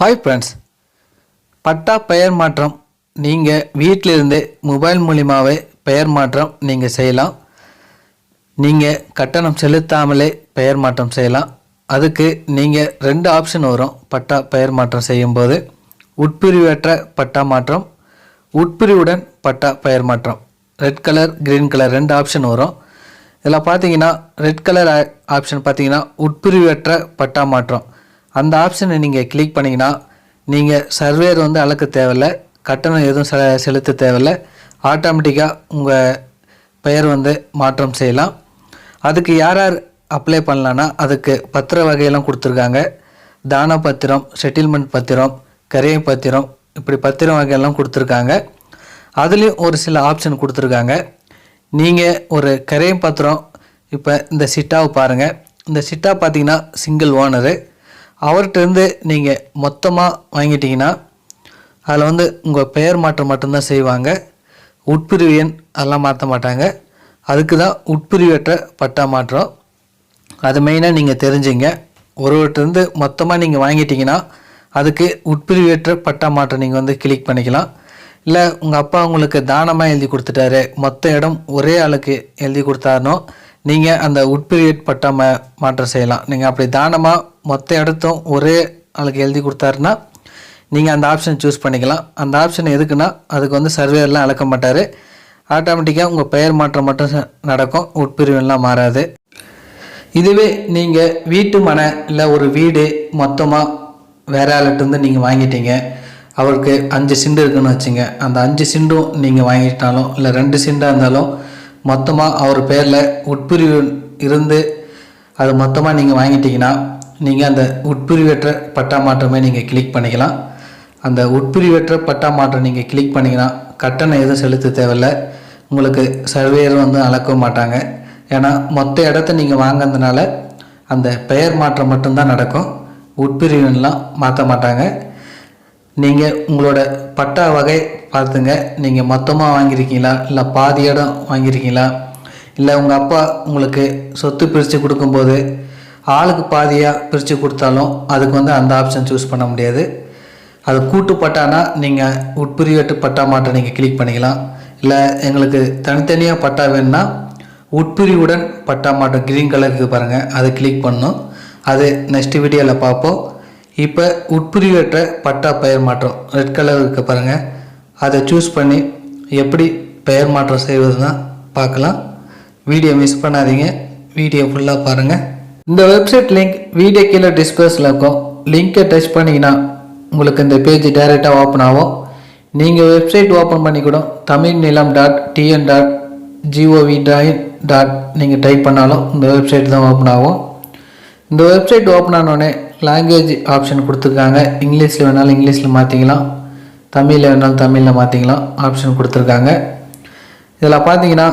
Hi friends பட்டா பெயர் மாற்றம். நீங்கள் வீட்டிலிருந்தே மொபைல் மூலிமாவே பெயர் மாற்றம் நீங்கள் செய்யலாம். நீங்கள் கட்டணம் செலுத்தாமலே பெயர் மாற்றம் செய்யலாம். அதுக்கு நீங்கள் ரெண்டு ஆப்ஷன் வரும். பட்டா பெயர் மாற்றம் செய்யும்போது. உட்பிரிவற்ற பட்டா மாற்றம். உட்பிரிவுடன் பட்டா பெயர் மாற்றம். ரெட் கலர் கிரீன் கலர் ரெண்டு ஆப்ஷன் வரும். இதில் பார்த்தீங்கன்னா ரெட் கலர் ஆப்ஷன் பார்த்தீங்கன்னா உட்பிரிவற்ற பட்டா மாற்றம். அந்த ஆப்ஷனை நீங்கள் கிளிக் பண்ணிங்கன்னா நீங்கள் சர்வேர் வந்து அளக்க தேவையில்ல கட்டணம் எதுவும் செ செலுத்த தேவையில்ல. ஆட்டோமேட்டிக்காக உங்கள் பெயர் வந்து மாற்றம் செய்யலாம். அதுக்கு யார் யார் அப்ளை பண்ணலான்னா அதுக்கு பத்திர வகையெல்லாம் கொடுத்துருக்காங்க. தான பத்திரம் செட்டில்மெண்ட் பத்திரம் கரைய பத்திரம் இப்படி பத்திரம் வகையெல்லாம் கொடுத்துருக்காங்க. அதுலேயும் ஒரு சில ஆப்ஷன் கொடுத்துருக்காங்க. நீங்கள் ஒரு கரையம் பத்திரம் இப்போ இந்த சிட்டாவை பாருங்கள் இந்த சிட்டா பார்த்தீங்கன்னா சிங்கிள் ஓனரு அவர்கிட்டருந்து நீங்கள் மொத்தமாக வாங்கிட்டீங்கன்னா அதில் வந்து உங்கள் பெயர் மாற்றம் மட்டும்தான் செய்வாங்க. உட்பிரிவு எண் அதெல்லாம் மாற்ற மாட்டாங்க. அதுக்கு தான் உட்பிரிவற்ற பட்டா மாற்றம். அது மெயினாக நீங்கள் தெரிஞ்சுங்க. ஒருவர்கிட்டருந்து மொத்தமாக நீங்கள் வாங்கிட்டீங்கன்னா அதுக்கு உட்பிரிவற்ற பட்டா மாற்றம் நீங்கள் வந்து கிளிக் பண்ணிக்கலாம். இல்லை உங்கள் அப்பா உங்களுக்கு தானமாக எழுதி கொடுத்துட்டாரு. மொத்த இடம் ஒரே ஆளுக்கு எழுதி கொடுத்தாருனோ நீங்கள் அந்த உட்பிரியட் பட்டா மாற்றம் செய்யலாம். நீங்கள் அப்படி தானமாக மொத்த இடத்தும் ஒரே ஆளுக்கு எழுதி கொடுத்தாருன்னா நீங்கள் அந்த ஆப்ஷன் சூஸ் பண்ணிக்கலாம். அந்த ஆப்ஷன் எதுக்குன்னா அதுக்கு வந்து சர்வேயர்லாம் அளக்க மாட்டார் ஆட்டோமேட்டிக்காக உங்கள் பெயர் மாற்றம் மட்டும் நடக்கும். உட்பிரிவெல்லாம் மாறாது. இதுவே நீங்கள் வீட்டு மனை இல்லை ஒரு வீடு மொத்தமாக வேற ஆள்கிட்டருந்து நீங்கள் வாங்கிட்டீங்க. அவருக்கு அஞ்சு சிண்டு இருக்குன்னு வச்சுங்க. அந்த அஞ்சு சிண்டும் நீங்கள் வாங்கிட்டாலும் இல்லை ரெண்டு சிண்டாக இருந்தாலும் மொத்தமாக அவர் பேரில் உட்பிரிவு இருந்து அது மொத்தமாக நீங்கள் வாங்கிட்டீங்கன்னா நீங்கள் அந்த உட்பிரிவற்ற பட்டா மாற்றமே நீங்கள் கிளிக் பண்ணிக்கலாம். அந்த உட்பிரிவற்ற பட்டா மாற்றம் நீங்கள் கிளிக் பண்ணிங்கன்னா கட்டணம் எதுவும் செலுத்த தேவையில்ல. உங்களுக்கு சர்வேயர் வந்து அளக்கவும் மாட்டாங்க. ஏன்னா மொத்த இடத்த நீங்கள் வாங்கினதுனால அந்த பெயர் மாற்றம் மட்டும்தான் நடக்கும். உட்பிரிவுலாம் மாற்ற மாட்டாங்க. நீங்கள் உங்களோட பட்டா வகை பார்த்துங்க. நீங்கள் மொத்தமாக வாங்கியிருக்கீங்களா? இல்லை பாதி இடம் வாங்கியிருக்கீங்களா? இல்லை உங்கள் அப்பா உங்களுக்கு சொத்து பிரித்து கொடுக்கும்போது ஆளுக்கு பாதியாக பிரித்து கொடுத்தாலும் அதுக்கு வந்து அந்த ஆப்ஷன் சூஸ் பண்ண முடியாது. அது கூட்டு பட்டானா நீங்கள் உட்பிரிவெட்டு பட்டா மாட்டை நீங்கள் கிளிக் பண்ணிக்கலாம். இல்லை எங்களுக்கு தனித்தனியாக பட்டா வேணும்னா உட்பிரிவுடன் பட்டா மாட்டம் க்ரீன் கலருக்கு பாருங்கள் அதை கிளிக் பண்ணணும். அது நெக்ஸ்ட் வீடியோவில் பார்ப்போம். இப்போ உட்பிரிவற்ற பட்டா பெயர் மாற்றம் ரெட் கலர் இருக்க பாருங்கள் அதை சூஸ் பண்ணி எப்படி பெயர் மாற்றம் செய்வதுன்னா பார்க்கலாம். வீடியோ மிஸ் பண்ணாதீங்க. வீடியோ ஃபுல்லாக பாருங்கள் இந்த வெப்சைட் லிங்க் வீடியோ கீழே டிஸ்பிளஸில் இருக்கும். லிங்கை டச் பண்ணிங்கன்னா உங்களுக்கு இந்த பேஜ் டைரெக்டாக ஓப்பன் ஆகும். நீங்கள் வெப்சைட் ஓப்பன் பண்ணி கூட Tamil Nilam dot TN dot GOV dot dot நீங்கள் டைப் பண்ணாலும் இந்த வெப்சைட் தான் ஓப்பன் ஆகும். இந்த வெப்சைட் ஓப்பன் ஆனோடனே லாங்குவேஜ் ஆப்ஷன் கொடுத்துருக்காங்க. இங்கிலீஷில் வேணாலும் இங்கிலீஷில் மாற்றிக்கலாம் தமிழில் வேணாலும் தமிழில் மாற்றிக்கலாம் ஆப்ஷன் கொடுத்துருக்காங்க. இதில் பார்த்தீங்கன்னா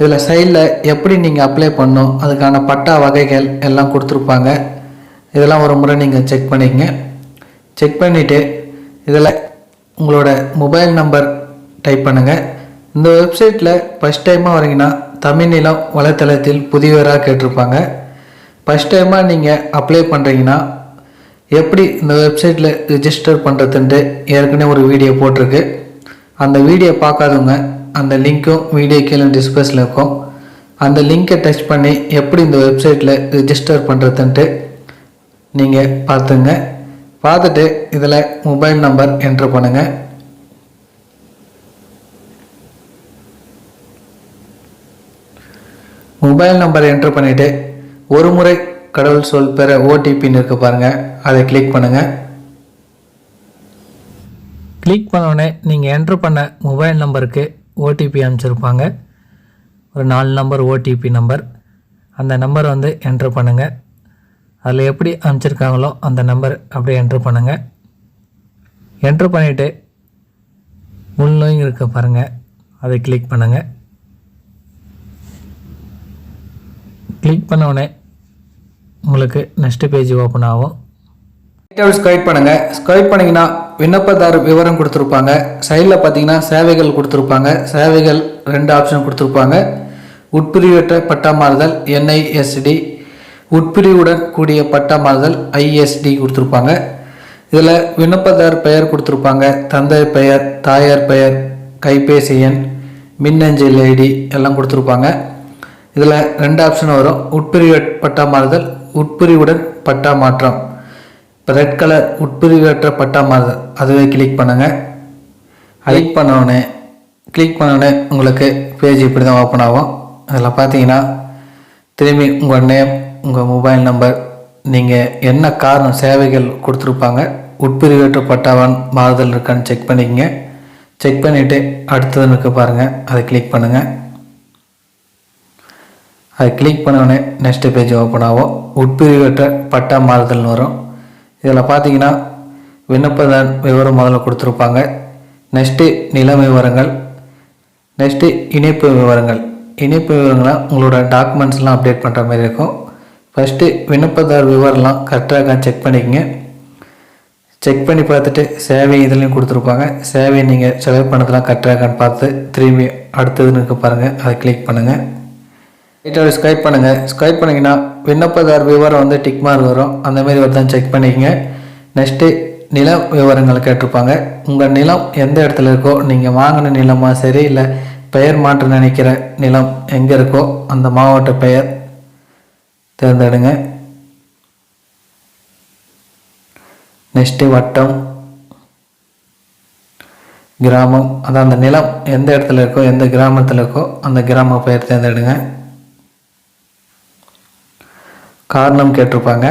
இதில் சைடில் எப்படி நீங்கள் அப்ளை பண்ணணும் அதுக்கான பட்டா வகைகள் எல்லாம் கொடுத்துருப்பாங்க. இதெல்லாம் ஒரு முறை நீங்கள் செக் பண்ணிக்கங்க. செக் பண்ணிவிட்டு இதில் உங்களோட மொபைல் நம்பர் டைப் பண்ணுங்கள் இந்த வெப்சைட்டில் ஃபஸ்ட் டைமாக வரீங்கன்னா தமிழ் நிலம் வலைத்தளத்தில் புதியவராக கேட்டிருப்பாங்க. ஃபஸ்ட் டைமாக நீங்கள் அப்ளை பண்ணுறீங்கன்னா எப்படி இந்த வெப்சைட்டில் ரிஜிஸ்டர் பண்ணுறதுன்ட்டு ஏற்கனவே ஒரு வீடியோ போட்டிருக்கு. அந்த வீடியோ பார்க்காதவங்க அந்த லிங்க்கும் வீடியோ கீழே டிஸ்பிளேஸில் இருக்கும். அந்த லிங்கை டச் பண்ணி எப்படி இந்த வெப்சைட்டில் ரிஜிஸ்டர் பண்ணுறதுன்ட்டு நீங்கள் பார்த்துங்க. பார்த்துட்டு இதில் மொபைல் நம்பர் என்ட்ரு பண்ணுங்கள் மொபைல் நம்பர் என்ட்ரு பண்ணிவிட்டு ஒரு முறை கடவுள் சொல் பெற ஓடிபின்னு இருக்க பாருங்கள் அதை கிளிக் பண்ணுங்கள் கிளிக் பண்ணோடனே நீங்கள் என்ட்ரு பண்ண மொபைல் நம்பருக்கு ஓடிபி அனுப்பிச்சிருப்பாங்க. ஒரு நாலு நம்பர் ஓடிபி நம்பர் அந்த நம்பர் வந்து என்ட்ரு பண்ணுங்கள் அதில் எப்படி அனுப்பிச்சிருக்காங்களோ அந்த நம்பர் அப்படியே என்ட்ரு பண்ணுங்கள் என்ட்ரு பண்ணிவிட்டு உள்நோய் இருக்க பாருங்கள் அதை கிளிக் பண்ணுங்கள் கிளிக் பண்ணோடனே உங்களுக்கு நெக்ஸ்ட் பேஜ் ஓப்பன் ஆகும் டீட்டெயில்ஸ் ஸ்கைட் பண்ணுங்கள் ஸ்கைட் பண்ணிங்கன்னா விண்ணப்பதாரர் விவரம் கொடுத்துருப்பாங்க. சைடில் பார்த்தீங்கன்னா சேவைகள் கொடுத்துருப்பாங்க. சேவைகள் ரெண்டு ஆப்ஷன் கொடுத்துருப்பாங்க. உட்பிரிவற்ற பட்டா மாறுதல் என்ஐஎஸ்டி உட்பிரிவுடன் கூடிய பட்டா மாறுதல் ஐஎஸ்டி கொடுத்துருப்பாங்க. இதில் விண்ணப்பதார் பெயர் கொடுத்துருப்பாங்க. தந்தை பெயர் தாயார் பெயர் கைபேசி எண் மின்னஞ்சல் ஐடி எல்லாம் கொடுத்துருப்பாங்க. இதில் ரெண்டு ஆப்ஷன் வரும். உட்பிரிவு பட்டா மாறுதல் உட்பிரிவுடன் பட்டா மாற்றம். இப்போ ரெட் கலர் உட்பிரிவற்ற பட்டா மாறுதல் அதுவே கிளிக் பண்ணுங்கள் கிளிக் பண்ணோடனே கிளிக் பண்ணோடனே உங்களுக்கு பேஜ் இப்படி தான் ஓப்பன் ஆகும். அதில் பார்த்தீங்கன்னா திரும்பி உங்கள் நேம் உங்கள் மொபைல் நம்பர் நீங்கள் என்ன காரணம் சேவைகள் கொடுத்துருப்பாங்க உட்பிரிவேற்ற பட்டாவான் மாறுதல் இருக்கான்னு செக் பண்ணிக்கங்க. செக் பண்ணிவிட்டு அடுத்ததுன்னு இருக்க பாருங்கள் அதை கிளிக் பண்ணுங்கள் அதை கிளிக் பண்ணோடனே நெக்ஸ்ட் பேஜ் ஓப்பன் ஆகும். உட்பிரிவற்ற பட்டா மாறுதல்னு வரும். இதில் பார்த்தீங்கன்னா விண்ணப்பதான் விவரம் முதல்ல கொடுத்துருப்பாங்க. நெக்ஸ்ட்டு நில விவரங்கள் நெக்ஸ்ட்டு இணைப்பு விவரங்கள். இணைப்பு விவரங்களாக உங்களோட டாக்குமெண்ட்ஸ்லாம் அப்டேட் பண்ணுற மாதிரி இருக்கும். ஃபஸ்ட்டு விண்ணப்பதார் விவரம்லாம் கரெக்டாக செக் பண்ணிக்கங்க. செக் பண்ணி பார்த்துட்டு சேவை இதுலேயும் கொடுத்துருப்பாங்க. சேவையை நீங்கள் செலவு பண்ணதெல்லாம் கரெக்டாக பார்த்து திரும்பி அடுத்ததுன்னு இருக்க பாருங்கள் அதை கிளிக் பண்ணுங்கள் லைட்டாக ஸ்கைப் பண்ணுங்கள் ஸ்கைப் பண்ணிங்கன்னா விண்ணப்பதார் விவரம் வந்து டிக் மார்க் வரும். அந்தமாரி வருதான் செக் பண்ணிக்கங்க. நெக்ஸ்ட்டு நில விவரங்கள் கேட்டிருப்பாங்க. உங்கள் நிலம் எந்த இடத்துல இருக்கோ நீங்கள் வாங்கின நிலமாக சரி இல்லை பெயர் மாற்ற நினைக்கிற நிலம் எங்கே இருக்கோ அந்த மாவட்ட பெயர் தேர்ந்தெடுங்க. நெக்ஸ்ட்டு வட்டம் கிராமம். அதான் அந்த நிலம் எந்த இடத்துல இருக்கோ எந்த கிராமத்தில் இருக்கோ அந்த கிராம பெயர் தேர்ந்தெடுங்க. காரணம் கேட்டிருப்பாங்க.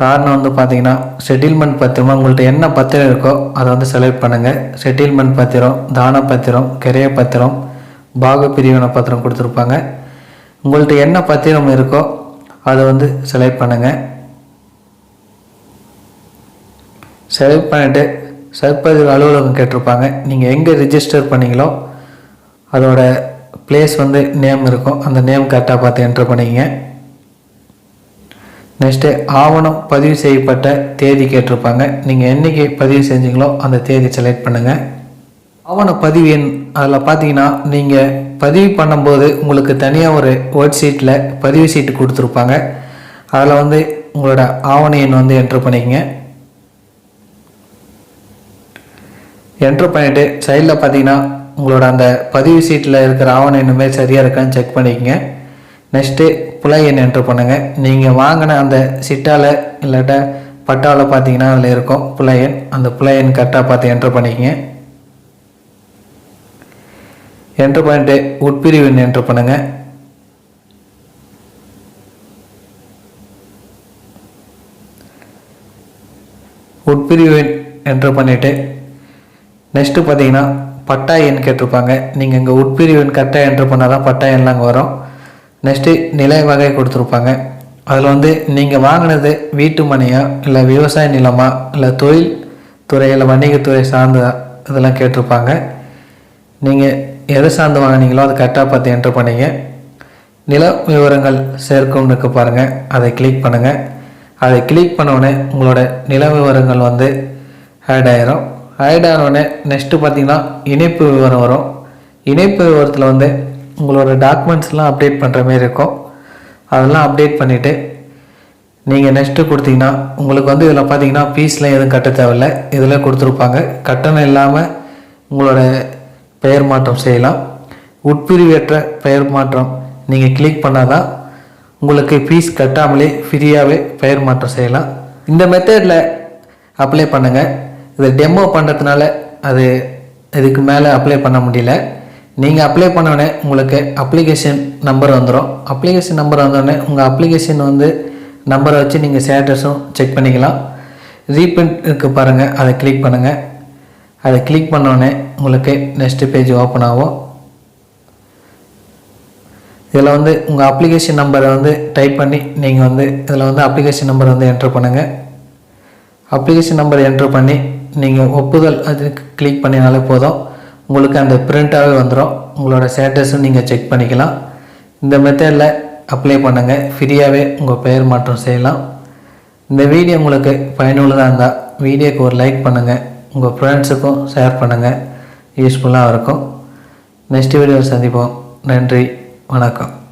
காரணம் வந்து பார்த்தீங்கன்னா செட்டில்மெண்ட் பத்திரமா உங்கள்கிட்ட என்ன பத்திரம் இருக்கோ அதை வந்து செலக்ட் பண்ணுங்கள் செட்டில்மெண்ட் பத்திரம் தான பத்திரம் கிரைய பத்திரம் பாக பிரிவினை பத்திரம் கொடுத்துருப்பாங்க. உங்கள்கிட்ட என்ன பத்திரம் இருக்கோ அதை வந்து செலக்ட் பண்ணுங்கள் செலக்ட் பண்ணிவிட்டு சர்பதிவு அலுவலகம் கேட்டிருப்பாங்க. நீங்கள் எங்கே ரிஜிஸ்டர் பண்ணீங்களோ அதோட பிளேஸ் வந்து நேம் இருக்கும். அந்த நேம் கரெக்டாக பார்த்து என்ட்ரு பண்ணிக்கங்க. நெக்ஸ்ட்டு ஆவணம் பதிவு செய்யப்பட்ட தேதி கேட்டிருப்பாங்க. நீங்கள் என்றைக்கு பதிவு செஞ்சீங்களோ அந்த தேதி செலக்ட் பண்ணுங்கள் ஆவண பதிவு எண் அதில் பார்த்தீங்கன்னா நீங்கள் பதிவு பண்ணும்போது உங்களுக்கு தனியாக ஒரு ஒர்ட் ஷீட்டில் பதிவு சீட்டு கொடுத்துருப்பாங்க. அதில் வந்து உங்களோட ஆவண எண் வந்து என்ட்ரு பண்ணிக்கங்க. என்ட்ரு பண்ணிவிட்டு சைடில் பார்த்தீங்கன்னா உங்களோட அந்த பதிவு சீட்டில் இருக்கிற ஆவணம் இன்னுமே சரியாக இருக்கான்னு செக் பண்ணிக்கங்க. நெக்ஸ்ட்டு புலை எண் என்ட்ரு பண்ணுங்கள் நீங்கள் வாங்கின அந்த சிட்டாவில் இல்லாட்ட பட்டாவில் பார்த்தீங்கன்னா அதில் இருக்கும் புலை எண். அந்த புலை எண் கரெக்டாக பார்த்து என்ட்ரு பண்ணிக்கங்க. என்ட்ரு பண்ணிட்டு உட்பிரிவு எண் என்ட்ரு பண்ணுங்கள் உட்பிரிவு எண் என்ட்ரு பண்ணிவிட்டு நெக்ஸ்ட்டு பார்த்தீங்கன்னா பட்டா எண் கேட்டிருப்பாங்க. நீங்கள் இங்கே உட்பிரிவு எண் கரெக்டாக என்ட்ரு பண்ணால் தான் பட்டா எண்லாம் அங்கே வரும். நெக்ஸ்ட்டு நிலை வகை கொடுத்துருப்பாங்க. அதில் வந்து நீங்கள் வாங்கினது வீட்டு மனையா இல்லை விவசாய நிலமா இல்லை தொழில் துறை இல்லை வணிகத்துறை சார்ந்த இதெல்லாம் கேட்டிருப்பாங்க. நீங்கள் எதை சார்ந்து வாங்கினீங்களோ அதை கரெக்டாக பார்த்து என்ட்ரு பண்ணிங்க. நில விவரங்கள் சேர்க்கும்னு இருக்க பாருங்கள் அதை கிளிக் பண்ணுங்கள் அதை கிளிக் பண்ணோடனே உங்களோட நில விவரங்கள் வந்து ஆட் ஆயிரும். ஆட் ஆனோடனே நெக்ஸ்ட்டு பார்த்தீங்கன்னா இணைப்பு விவரம் வரும். இணைப்பு விவரத்தில் வந்து உங்களோட டாக்குமெண்ட்ஸ்லாம் அப்டேட் பண்ணுற மாரி இருக்கும். அதெல்லாம் அப்டேட் பண்ணிவிட்டு நீங்கள் நெக்ஸ்ட்டு கொடுத்தீங்கன்னா உங்களுக்கு வந்து இதில் பார்த்தீங்கன்னா ஃபீஸ்லாம் எதுவும் கட்ட தேவையில்லை. இதில் கொடுத்துருப்பாங்க. கட்டணம் இல்லாமல் உங்களோட பெயர் மாற்றம் செய்யலாம். உட்பிரிவேற்ற பெயர் மாற்றம் நீங்கள் கிளிக் பண்ணால் தான் உங்களுக்கு ஃபீஸ் கட்டாமலே ஃப்ரீயாகவே பெயர் மாற்றம் செய்யலாம். இந்த மெத்தடில் அப்ளை பண்ணுங்கள் இதை டெமோ பண்ணுறதுனால அது இதுக்கு மேலே அப்ளை பண்ண முடியல. நீங்கள் அப்ளை பண்ணோடனே உங்களுக்கு அப்ளிகேஷன் நம்பர் வந்துடும் அப்ளிகேஷன் நம்பர் வந்தோடனே உங்கள் அப்ளிகேஷன் வந்து நம்பரை வச்சு நீங்கள் ஸ்டேட்டஸும் செக் பண்ணிக்கலாம். ரீப்ரிண்ட் இருக்கு பாருங்கள் அதை கிளிக் பண்ணுங்கள் அதை கிளிக் பண்ணோடனே உங்களுக்கு நெக்ஸ்ட்டு பேஜ் ஓப்பன் ஆகும். இதில் வந்து உங்கள் அப்ளிகேஷன் நம்பரை வந்து டைப் பண்ணி நீங்கள் வந்து இதில் வந்து அப்ளிகேஷன் நம்பர் வந்து என்ட்ரு பண்ணுங்கள் அப்ளிகேஷன் நம்பர் என்ட்ரு பண்ணி நீங்கள் ஒப்புதல் அதுக்கு கிளிக் பண்ணினாலே போதும். உங்களுக்கு அந்த பிரிண்ட்டாகவே வந்துடும் உங்களோட ஸ்டேட்டஸும் நீங்கள் செக் பண்ணிக்கலாம். இந்த மெத்தடில் அப்ளை பண்ணுங்கள் ஃப்ரீயாகவே உங்கள் பெயர் மாற்றம் செய்யலாம். இந்த வீடியோ உங்களுக்கு பயனுள்ளதாக இருந்தால் வீடியோக்கு ஒரு லைக் பண்ணுங்கள் உங்கள் ஃப்ரெண்ட்ஸுக்கும் ஷேர் பண்ணுங்கள் யூஸ்ஃபுல்லாக இருக்கும். நெக்ஸ்ட் வீடியோவில் சந்திப்போம். நன்றி. வணக்கம்.